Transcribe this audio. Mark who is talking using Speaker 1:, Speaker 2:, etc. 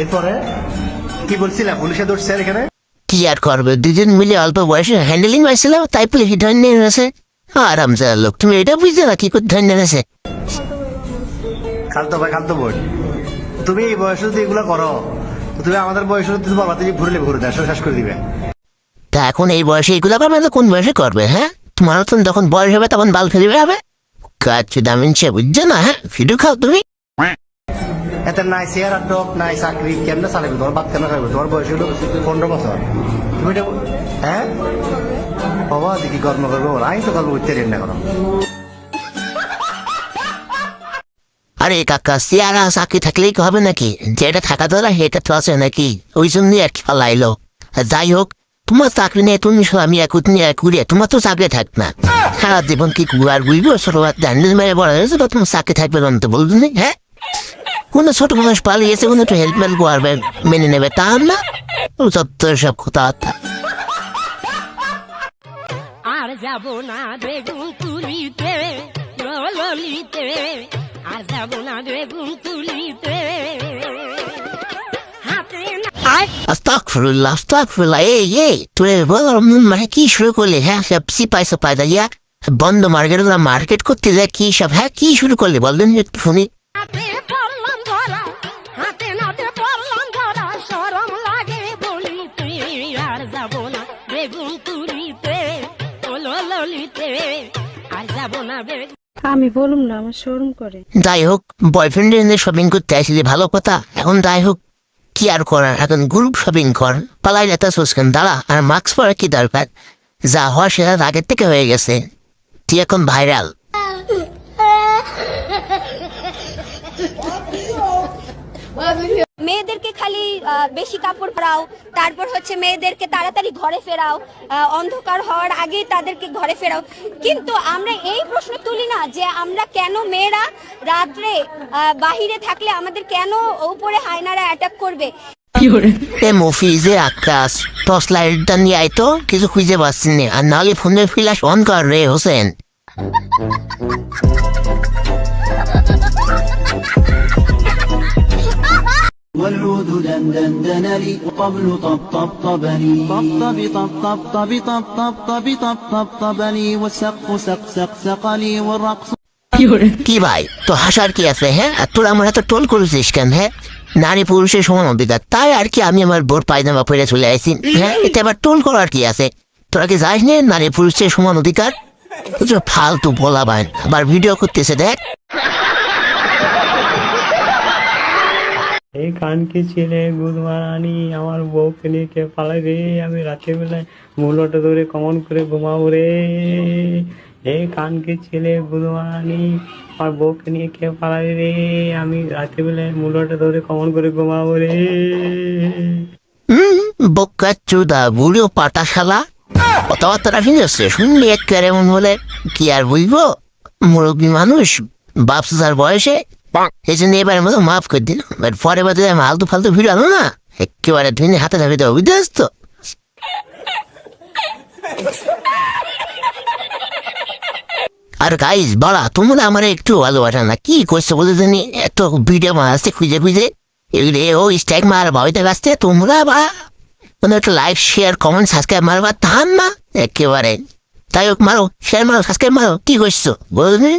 Speaker 1: এরপরে কি বলছিলাম? পুলিশে ধরছে এখানে?
Speaker 2: কি আর করবে? দুজন মিলে অল্প বয়সে হ্যান্ডেলিং পাইছিলাম তাই পুলিশ ধন্য আছে আরাম লোক তুমি এটা বুঝতে না কি করে ধন্য আছে
Speaker 1: খালতো ভাই খালতো বোন। তুমি এই বয়সে যদি এগুলো করো তুমি আমাদের বয়সে যদি তোমার মাথায় ঘুরলে ঘুরে দেয় শেষ করে দিবে।
Speaker 2: তা এখন এই বয়সে এগুলো করবে না কোন বয়সে করবে হ্যাঁ? তোমার তো যখন বয়স হবে তখন বাল ফেলবে হবে? কাজ দামিন সে বুঝছ না হ্যাঁ? ভিডিও খাও তুমি।
Speaker 1: এতে নাই আর টক, নাই চাকরি, কেমনে চালাবে? তোমার বাদ কেন খাবে তোমার বয়স হলো পনেরো বছর। তুমি এটা হ্যাঁ? বাবা, দেখি কর্ম করব আমি তো কর্ম করতে না করো
Speaker 2: আরে কাকা সিয়ারা চাকরি থাকলেই হবে নাকি? যেটা থাকা দরকার সেটা তো আছে নাকি? ওই জন্যই আর কি পালাইলো। যাই হোক, তোমার চাকরি নেই, তুমি আমি একুত নিয়ে একুড়িয়ে তোমার তো চাকরি থাক না। সারা জীবন কি আর বুঝব ছোট জানলে মেরে বড় হয়েছে তোমার চাকরি থাকবে না তো বলব হ্যাঁ? কোনো ছোট মানুষ পালিয়েছে কোনো একটু হেল্প মেল্প করবে মেনে নেবে তা না। ও সত্য সব কথা
Speaker 3: আর যাব না বেগুন তুলিতে ললিতে আর যাব না বেগুন তুলিতে হাতে না
Speaker 2: আস্তাকফিরুল্লাহ আস্তাকফিরুল্লাহ এই এই তুই বল মানে কি শুরু করলি? হ্যাঁ বন্ধ মার্কেট মার্কেট করতে যায় কি সব হ্যাঁ কি শুরু করলি? বললেন একটু শুনি।
Speaker 3: হাতে পড়লাম ধরা হাতে নাতে পড়লাম ধরা সরম লাগে বলিতে আর যাব না বেগুন তুলিতে ও ললিতে আর যাব না বেগুন
Speaker 4: আমি বলুম না আমার শোরুম করে।
Speaker 2: যাই হোক বয়ফ্রেন্ডের এনে শপিং করতে আসলে ভালো কথা। এখন যাই হোক কি আর করার? এখন গ্রুপ শপিং কর পালাই যেতে সুস্কেন দাঁড়া। আর মাস্ক পরা কি দরকার? যা হওয়া সেটা আগের থেকে হয়ে গেছে। তুই এখন ভাইরাল
Speaker 5: মেয়েদেরকে খালি বেশি কাপড় পরাও তারপর হচ্ছে মেয়েদেরকে তাড়াতাড়ি ঘরে ফেরাও অন্ধকার হওয়ার আগেই তাদেরকে ঘরে ফেরাও। কিন্তু আমরা এই প্রশ্ন তুলি না যে আমরা কেন মেয়েরা রাত্রে বাহিরে থাকলে আমাদের কেন উপরে হায়নারা অ্যাটাক করবে?
Speaker 2: এ মফিজে আকাশ টর্চ লাইটটা নিয়ে আয় তো কিছু খুঁজে পাচ্ছি না। আর নাহলে ফোনের ফ্ল্যাশ অন কর রে হোসেন।
Speaker 6: والعود دندن دنلي وقبل طب طب طبني طب طب طب طب طب طب طب طب طب طبني والسقف سق سق سقلي والرقص
Speaker 2: কি ভাই তো হাসার কি আছে হ্যাঁ আর তোরা আমার এত টোল করেছিস কেন হ্যাঁ নারী পুরুষের সমান অধিকার তাই আর কি আমি আমার বোর পায়জামা পরে চলে আসি হ্যাঁ এতে আবার টোল করার কি আছে তোরা কি যাস না নারী পুরুষের সমান অধিকার তো ফালতু বলা বাইন আবার ভিডিও করতেছে দেখ
Speaker 7: এই কানকি ছেলে গুদমারানি আমার বউকে নিয়ে কে পালাই রে? আমি রাতের বেলায় মূলটা ধরে কমন করে ঘুমাবো রে। এই কানকি ছেলে গুদমারানি আমার বউকে নিয়ে কে পালাই রে? আমি রাতের বেলায় মূলটা ধরে কমন করে ঘুমাবো রে।
Speaker 2: বক্কা চুদা, বুড়ো পাটা শালা কথাবার্তা ফিরেছে শুনলি এক কেমন হলে কি আর বুঝব? মুরব্বী মানুষ বাপ সুজার বয়সে এই জন্য এবার মতো মাফ করে দিল বাট পরে বাদে আমি আলতু ফালতু ভিড় আনো না, একেবারে ধুনে হাতে ধাপে দেবো, বুঝতে তো? আর গাইজ বলা তোমরা আমার একটু ভালোবাসা না। কি করছ বলে জানি এত ভিডিও মারছে খুঁজে খুঁজে। এগুলো, ও স্ট্যাক মার ভয়তে কাছতে তোমরা বা কোনো একটা লাইক শেয়ার কমেন্ট সাবস্ক্রাইব মারবা তাহান না? একেবারে। তাই হোক, মারো শেয়ার মারো সাবস্ক্রাইব মারো। কি করছ? বলবেন